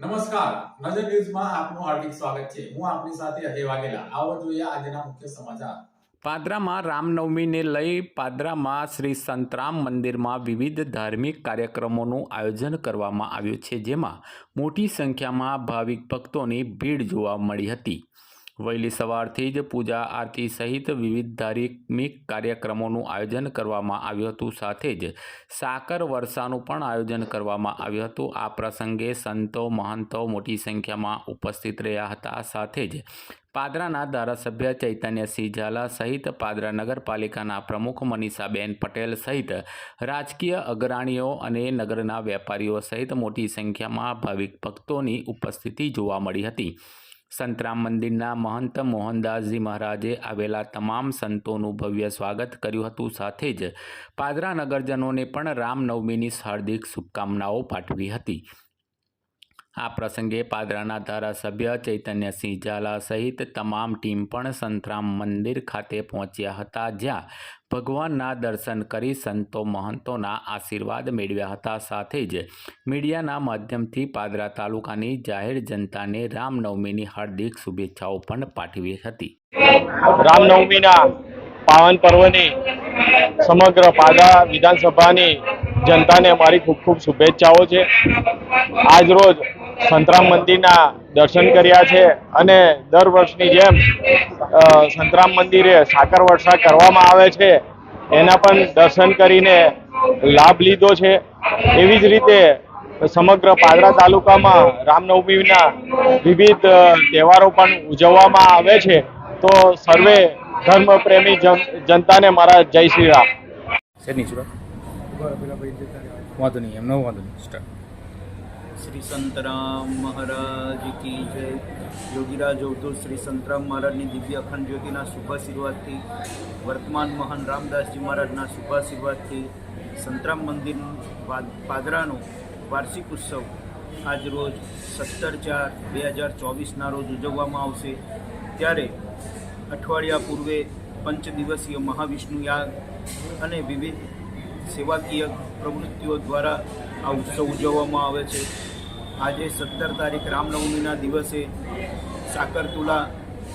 નમસ્કાર. નજર ન્યૂઝમાં આપનું હાર્દિક સ્વાગત છે. હું આપની સાથે અજય વાઘેલા. આવો જોઈએ આજના મુખ્ય સમાચાર. પાદરામાં રામનવમીને લઈ પાદરામાં શ્રી સંતરામ મંદિરમાં વિવિધ ધાર્મિક કાર્યક્રમોનું આયોજન કરવામાં આવ્યું છે, જેમાં મોટી સંખ્યામાં ભાવિક ભક્તોની ભીડ જોવા મળી હતી. વહેલી સવારથી જ પૂજા આરતી સહિત વિવિધ ધાર્મિક કાર્યક્રમોનું આયોજન કરવામાં આવ્યું હતું. સાથે જ સાકર વર્ષાનું પણ આયોજન કરવામાં આવ્યું હતું. આ પ્રસંગે સંતો મહંતો મોટી સંખ્યામાં ઉપસ્થિત રહ્યા હતા. સાથે જ પાદરાના ધારાસભ્ય ચૈતન્યસિંહ ઝાલા સહિત પાદરા નગરપાલિકાના પ્રમુખ મનીષાબેન પટેલ સહિત રાજકીય અગ્રણીઓ અને નગરના વેપારીઓ સહિત મોટી સંખ્યામાં ભાવિક ભક્તોની ઉપસ્થિતિ જોવા મળી હતી. સંતરામ મંદિરના મહંત મોહનદાસજી મહારાજે આવેલા તમામ સંતોનું ભવ્ય સ્વાગત કર્યું હતું. સાથે જ પાદરા નગરજનોને પણ રામનવમીની હાર્દિક શુભકામનાઓ પાઠવી હતી. આ પ્રસંગે પાદરાના ધારાસભ્ય ચૈતન્યસિંહ ઝાલા સહિત તમામ ટીમ પણ સંતરામ મંદિર ખાતે પહોંચ્યા હતા, જ્યાં ભગવાનના દર્શન કરી સંતો મહંતોના આશીર્વાદ મેળવ્યા હતા. સાથે જ મીડિયાના માધ્યમથી પાદરા તાલુકાની જાહેર જનતાને રામનવમીની હાર્દિક શુભેચ્છાઓ પણ પાઠવી હતી. રામનવમીના પાવન પર્વની સમગ્ર પાદરા વિધાનસભાની જનતાને અમારી ખૂબ ખૂબ શુભેચ્છાઓ છે. આજ રોજ સંતરામ મંદિરના દર્શન કર્યા છે અને દર વર્ષની જેમ સંતરામ મંદિરે સાકર વર્ષા કરવામાં આવે છે. એના પણ દર્શન કરીને લાભ લીધો છે. એવી જ રીતે સમગ્ર પાદરા તાલુકામાં રામનવમીના વિવિધ તહેવારો પણ ઉજવવામાં આવે છે. તો સર્વે ધર્મપ્રેમી જન, જનતાને મારા જય શ્રી રામ. વાંધો નહીં એમનો વાંધો નહીં, સ્ટાર્ટ. શ્રી સંતરામ મહારાજ કી જય. યોગીરાજ અવધૂત શ્રી સંતરામ મહારાજની દિવ્ય અખંડ જ્યોતિના શુભાશીર્વાદથી વર્તમાન મહાન રામદાસજી મહારાજના શુભાશીર્વાદથી સંતરામ મંદિર પાદરાનો વાર્ષિક ઉત્સવ આજ રોજ સત્તર ચાર બે હજાર ચોવીસના રોજ ઉજવવામાં આવશે. ત્યારે અઠવાડિયા પૂર્વે પંચ દિવસીય મહાવિષ્ણુ યાગ અને વિવિધ સેવાકીય પ્રવૃત્તિઓ દ્વારા આ ઉત્સવ ઉજવવામાં આવે છે. આજે સત્તર તારીખ રામનવમીના દિવસે સાકરતુલા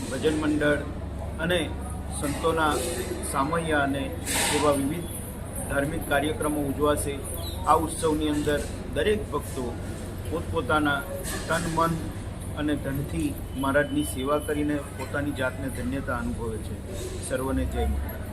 ભજન મંડળ અને સંતોના સામૈયા અને એવા વિવિધ ધાર્મિક કાર્યક્રમો ઉજવાશે. આ ઉત્સવની અંદર દરેક ભક્તો પોતપોતાના તન, મન અને ધનથી મહારાજની સેવા કરીને પોતાની જાતને ધન્યતા અનુભવે છે. સર્વને જય મહારાજ.